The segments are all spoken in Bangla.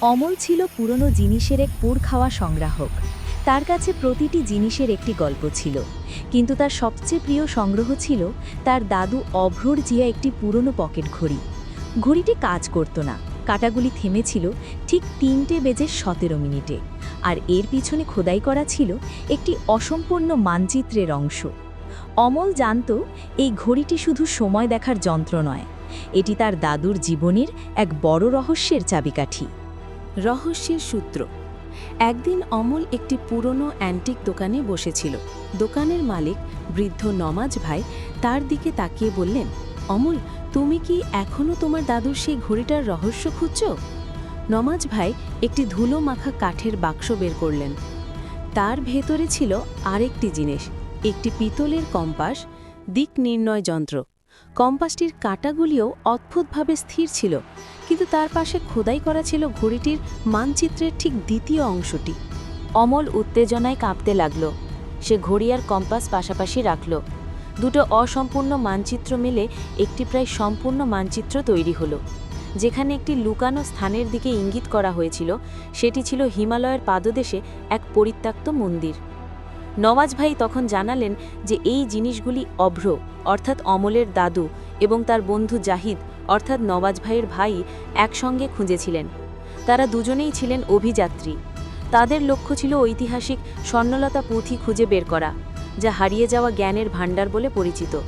অমল ছিল পুরনো জিনিসের এক পুর খাওয়া সংগ্রাহক। তার কাছে প্রতিটি জিনিসের একটি গল্প ছিল। কিন্তু তার সবচেয়ে প্রিয় সংগ্রহ ছিল তার দাদু অভ্রর জিয়া একটি পুরনো পকেট ঘড়ি। ঘড়িটি কাজ করত না। কাটাগুলি থেমেছিল ঠিক তিনটে বেজে সতেরো মিনিটে। আর এর পিছনে খোদাই করা ছিল একটি অসম্পূর্ণ মানচিত্রের অংশ। অমল জানত এই ঘড়িটি শুধু সময় দেখার যন্ত্র নয়। এটি তার দাদুর জীবনের এক বড় রহস্যের চাবিকাঠি। রহস্যের সূত্র। একদিন অমল একটি পুরনো অ্যান্টিক দোকানে বসেছিল। দোকানের মালিক, বৃদ্ধ নমাজ ভাই, তার দিকে তাকিয়ে বললেন, অমল, তুমি কি এখনও তোমার দাদুর সেই ঘড়িটার রহস্য খুঁজছ? নমাজ ভাই একটি ধুলো মাখা কাঠের বাক্স বের করলেন। তার ভেতরে ছিল আরেকটি জিনিস, একটি পিতলের কম্পাস, দিক নির্ণয় যন্ত্র। কম্পাসটির কাঁটাগুলিও অদ্ভুতভাবে স্থির ছিল। কিন্তু তার পাশে খোদাই করা ছিল ঘড়িটির মানচিত্রের ঠিক দ্বিতীয় অংশটি। অমল উত্তেজনায় কাঁপতে লাগল। সে ঘড়ি আর কম্পাস পাশাপাশি রাখল। দুটো অসম্পূর্ণ মানচিত্র মিলে একটি প্রায় সম্পূর্ণ মানচিত্র তৈরি হলো। যেখানে একটি লুকানো স্থানের দিকে ইঙ্গিত করা হয়েছিল, সেটি ছিল হিমালয়ের পাদদেশে এক পরিত্যক্ত মন্দির। নওয়াজ ভাই তখন জানালেন যে এই জিনিসগুলি অভ্র, অর্থাৎ অমলের দাদু এবং তার বন্ধু জাহিদ অর্থাৎ নওয়াজ ভাইয়ের ভাই একসঙ্গে খুঁজেছিলেন। তারা দুজনেই ছিলেন অভিযাত্রী। তাদের লক্ষ্য ছিল ঐতিহাসিক স্বর্ণলতা পুঁথি খুঁজে বের করা, যা হারিয়ে যাওয়া জ্ঞানের ভাণ্ডার বলে পরিচিত।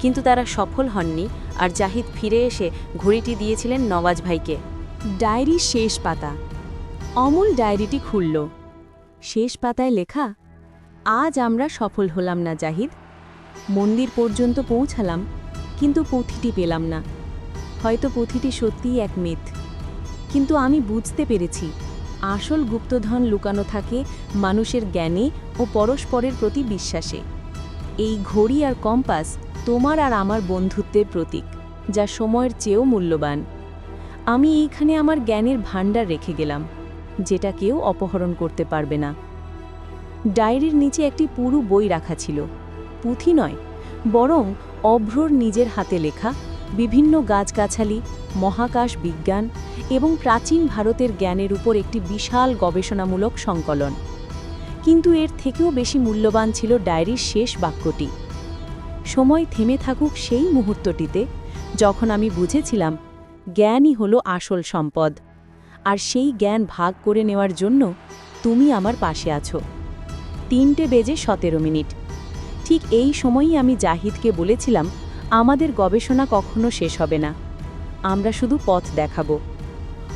কিন্তু তারা সফল হননি আর জাহিদ ফিরে এসে ঘড়িটি দিয়েছিলেন নওয়াজ ভাইকে। ডায়েরি শেষ পাতা। অমূল ডায়েরিটি খুলল। শেষ পাতায় লেখা, আজ আমরা সফল হলাম না জাহিদ। মন্দির পর্যন্ত পৌঁছালাম, কিন্তু পুঁথিটি পেলাম না। হয়তো পুঁথিটি সত্যিই এক মিথ। কিন্তু আমি বুঝতে পেরেছি, আসল গুপ্তধন লুকানো থাকে মানুষের জ্ঞানে ও পরস্পরের প্রতি বিশ্বাসে। এই ঘড়ি আর কম্পাস তোমার আর আমার বন্ধুত্বের প্রতীক, যা সময়ের চেয়েও মূল্যবান। আমি এইখানে আমার জ্ঞানের ভাণ্ডার রেখে গেলাম, যেটা কেউ অপহরণ করতে পারবে না। ডায়েরির নিচে একটি পুরু বই রাখা ছিল। পুঁথি নয়, বরং অভ্রর নিজের হাতে লেখা বিভিন্ন গাছগাছালি, মহাকাশ বিজ্ঞান এবং প্রাচীন ভারতের জ্ঞানের উপর একটি বিশাল গবেষণামূলক সংকলন। কিন্তু এর থেকেও বেশি মূল্যবান ছিল ডায়েরির শেষ বাক্যটি। সময় থেমে থাকুক সেই মুহূর্তটিতে, যখন আমি বুঝেছিলাম জ্ঞানই হলো আসল সম্পদ, আর সেই জ্ঞান ভাগ করে নেওয়ার জন্য তুমি আমার পাশে আছো। তিনটে বেজে সতেরো মিনিট। ঠিক এই সময়ই আমি জাহিদকে বলেছিলাম আমাদের গবেষণা কখনো শেষ হবে না। আমরা শুধু পথ দেখাবো।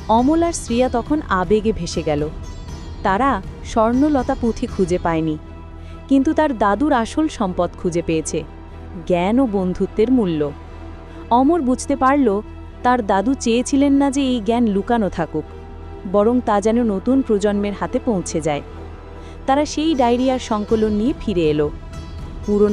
অমল আর শ্রিয়া তখন আবেগে ভেসে গেল। তারা স্বর্ণলতা পুঁথি খুঁজে পায়নি, কিন্তু তার দাদুর আসল সম্পদ খুঁজে পেয়েছে, জ্ঞান ও বন্ধুত্বের মূল্য। অমর বুঝতে পারল, তার দাদু চেয়েছিলেন না যে এই জ্ঞান লুকানো থাকুক, বরং তা যেন নতুন প্রজন্মের হাতে পৌঁছে যায়। তারা সেই ডায়রিয়ার সংকলন নিয়ে ফিরে এলো। পুরনো